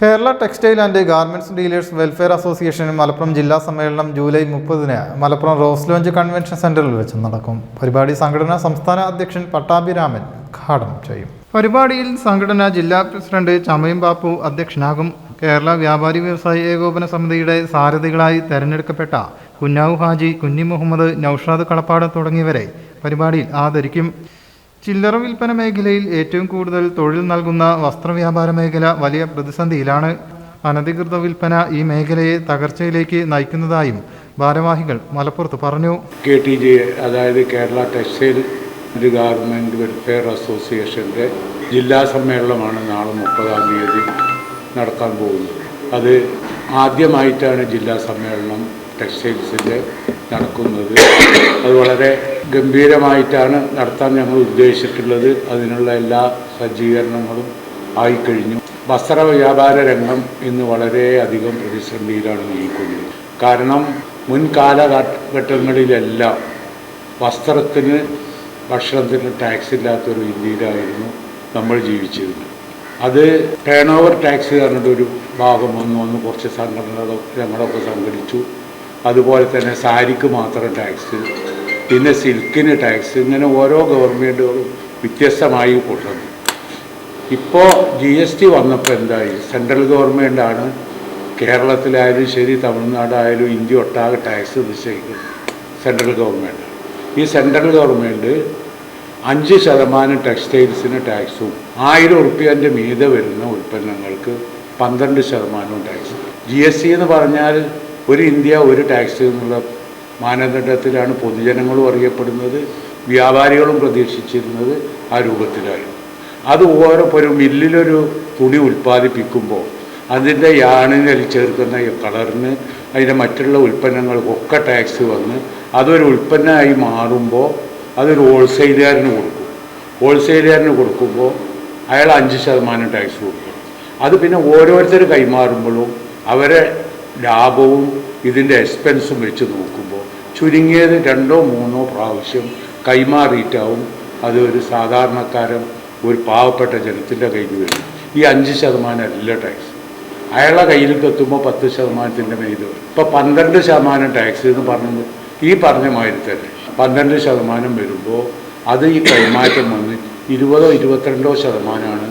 Kerala textile and garments dealers welfare association Malappuram ജില്ലാ സമ്മേളനം July മുപ്പതിന് മലപ്പുറം റോസ് ലോഞ്ച് കൺവെൻഷൻ സെന്ററിൽ വെച്ച് നടക്കും. പരിപാടി സംഘടന സംസ്ഥാന അധ്യക്ഷൻ പട്ടാഭിരാമൻ ഉദ്ഘാടനം ചെയ്യും. പരിപാടിയിൽ സംഘടന ജില്ലാ പ്രസിഡന്റ് ചമയം ബാപ്പു അധ്യക്ഷനാകും. കേരള വ്യാപാരി വ്യവസായി ഏകോപന സമിതിയുടെ സാരഥികളായി തെരഞ്ഞെടുക്കപ്പെട്ട കുഞ്ഞാവു ഹാജി കുഞ്ഞി മുഹമ്മദ് നൌഷാദ് കളപ്പാട് തുടങ്ങിയവരെ പരിപാടിയിൽ ആദരിക്കും. ചില്ലറ വിൽപ്പന മേഖലയിൽ ഏറ്റവും കൂടുതൽ തൊഴിൽ നൽകുന്ന വസ്ത്രവ്യാപാര മേഖല വലിയ പ്രതിസന്ധിയിലാണ്. അനധികൃത വിൽപ്പന ഈ മേഖലയെ തകർച്ചയിലേക്ക് നയിക്കുന്നതായും ഭാരവാഹികൾ മലപ്പുറത്ത് പറഞ്ഞു. കെ ടി ജെ അതായത് കേരള ടെക്സ്റ്റൈൽ ഗാർമെന്റ് വെൽഫെയർ അസോസിയേഷന്റെ ജില്ലാ സമ്മേളനമാണ് നാളെ മുപ്പതാം തീയതി നടക്കാൻ പോകുന്നത്. അത് ആദ്യമായിട്ടാണ് ജില്ലാ സമ്മേളനം ടെക്സ്റ്റൈൽസിന്റെ നടക്കുന്നത്. അത് വളരെ ഗംഭീരമായിട്ടാണ് നടത്താൻ ഞങ്ങൾ ഉദ്ദേശിച്ചിട്ടുള്ളത്. അതിനുള്ള എല്ലാ സജ്ജീകരണങ്ങളും ആയിക്കഴിഞ്ഞു. വസ്ത്ര വ്യാപാര രംഗം ഇന്ന് വളരെയധികം പ്രതിസന്ധിയിലാണ് നീങ്ങിക്കൊണ്ടിരിക്കുന്നത്. കാരണം മുൻ കാലഘട്ടങ്ങളിലെല്ലാം വസ്ത്രത്തിന് ഭക്ഷണത്തിന് ടാക്സ് ഇല്ലാത്തൊരു ഇന്ത്യയിലായിരുന്നു നമ്മൾ ജീവിച്ചിരുന്നത്. അത് ടേൺ ഓവർ ടാക്സ് പറഞ്ഞിട്ടൊരു ഭാഗം വന്നു. വന്ന് കുറച്ച് സംഘടനകൾ ഞങ്ങളൊക്കെ സംഘടിച്ചു. അതുപോലെ തന്നെ സാരിക്ക് മാത്രം ടാക്സ് പിന്നെ സിൽക്കിന് ടാക്സ് ഇങ്ങനെ ഓരോ ഗവൺമെന്റുകളും വ്യത്യസ്തമായി കൂട്ടുന്നു ഇപ്പോൾ ജി എസ് ടി വന്നപ്പോൾ എന്തായി? സെൻട്രൽ ഗവൺമെന്റാണ് കേരളത്തിലായാലും ശരി തമിഴ്നാടായാലും ഇന്ത്യ ഒട്ടാകെ ടാക്സ് നിശ്ചയിക്കുന്നത്. സെൻട്രൽ ഗവൺമെന്റ് ഈ സെൻട്രൽ ഗവൺമെന്റ് അഞ്ച് ശതമാനം ടെക്സ്റ്റൈൽസിന് ടാക്സും ആയിരം ഉറുപ്പ്യന്റെ മീതെ വരുന്ന ഉൽപ്പന്നങ്ങൾക്ക് പന്ത്രണ്ട് ശതമാനവും ടാക്സ് ജി എസ് ടി എന്ന് പറഞ്ഞാൽ ഒരു ഇന്ത്യ ഒരു ടാക്സ് എന്നുള്ള മാനദണ്ഡത്തിലാണ് പൊതുജനങ്ങളും അറിയപ്പെടുന്നത് വ്യാപാരികളും പ്രതീക്ഷിച്ചിരുന്നത് ആ രൂപത്തിലായിരുന്നു. അത് ഓരോ ഒരു മില്ലിലൊരു തുണി ഉൽപ്പാദിപ്പിക്കുമ്പോൾ അതിന്റെ യാണിനിൽ ചേർക്കുന്ന കളറിന് അതിന്റെ മറ്റുള്ള ഉൽപ്പന്നങ്ങൾക്കൊക്കെ ടാക്സ് വന്ന് അതൊരു ഉൽപ്പന്നമായി മാറുമ്പോൾ അതൊരു ഹോൾസെയിലുകാരന് കൊടുക്കും. ഹോൾസെയിലുകാരന് കൊടുക്കുമ്പോൾ അയാൾ അഞ്ച് ശതമാനം ടാക്സ് കൊടുക്കും. അത് പിന്നെ ഓരോരുത്തർ കൈമാറുമ്പോഴും അവരെ ലാഭവും ഇതിന്റെ എക്സ്പെൻസും വെച്ച് നോക്കുമ്പോൾ ചുരുങ്ങിയത് രണ്ടോ മൂന്നോ പ്രാവശ്യം കൈമാറിയിട്ടാവും അത് ഒരു സാധാരണക്കാരൻ ഒരു പാവപ്പെട്ട ജനത്തിന്റെ കയ്യിൽ വരും. ഈ അഞ്ച് ശതമാനം അല്ല ടാക്സ് അയാളെ കയ്യിലേക്ക് എത്തുമ്പോൾ പത്ത് ശതമാനത്തിന്റെ മെയ്ത് വരും. ഇപ്പോൾ പന്ത്രണ്ട് ശതമാനം ടാക്സ് എന്ന് പറഞ്ഞത് ഈ പറഞ്ഞ മാതിരി തന്നെ. പന്ത്രണ്ട് ശതമാനം വരുമ്പോൾ അത് ഈ കൈമാറ്റം വന്ന് ഇരുപതോ ഇരുപത്തിരണ്ടോ ശതമാനമാണ്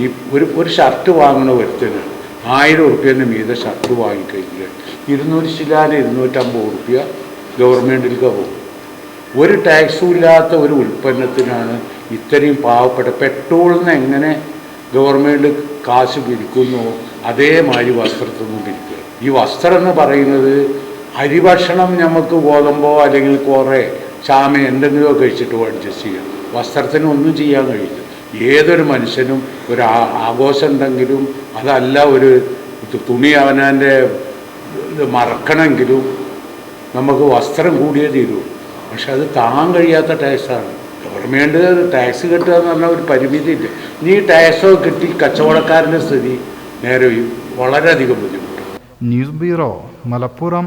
ഈ ഒരു ഒരു ഷർട്ട് വാങ്ങണ ഒരുത്തിന് ആയിരം ഉറുപ്പ്യന്റെ മീതെ ഷർട്ട് വാങ്ങിക്കഴിഞ്ഞാൽ ഇരുന്നൂറ് ശിലാല ഇരുന്നൂറ്റമ്പത് ഉറുപ്പ്യ ഗവൺമെന്റിലേക്ക് പോകും. ഒരു ടാക്സും ഇല്ലാത്ത ഒരു ഉൽപ്പന്നത്തിനാണ് ഇത്രയും പാവപ്പെട്ട പെട്രോളിൽ നിന്ന് എങ്ങനെ ഗവൺമെന്റ് കാശ് പിരിക്കുന്നു? അതേമാതിരി വസ്ത്രത്തിൽ നിന്നും പിരിക്കുക ഈ വസ്ത്രം എന്ന് പറയുന്നത് അരിഭക്ഷണം നമുക്ക് ഗോതമ്പോ അല്ലെങ്കിൽ കുറേ ചാമ എന്തെങ്കിലുമോ കഴിച്ചിട്ട് അഡ്ജസ്റ്റ് ചെയ്യാം വസ്ത്രത്തിന് ഒന്നും ചെയ്യാൻ കഴിയില്ല. ഏതൊരു മനുഷ്യനും ഒരു ആഘോഷം ഉണ്ടെങ്കിലും അതല്ല ഒരു തുണി അവനെ ഇത് മറക്കണമെങ്കിലും നമുക്ക് വസ്ത്രം കൂടിയേ തീരൂ. പക്ഷെ അത് താങ്ങാൻ കഴിയാത്ത ടാക്സാണ് ഗവൺമെന്റ് ടാക്സ് കിട്ടുക എന്ന് പറഞ്ഞാൽ ഒരു പരിമിതിയില്ല. നീ ടാക്സോ കിട്ടി കച്ചവടക്കാരന്റെ സ്ഥിതി നേരെ വളരെയധികം ബുദ്ധിമുട്ടാണ്. News bureau Malappuram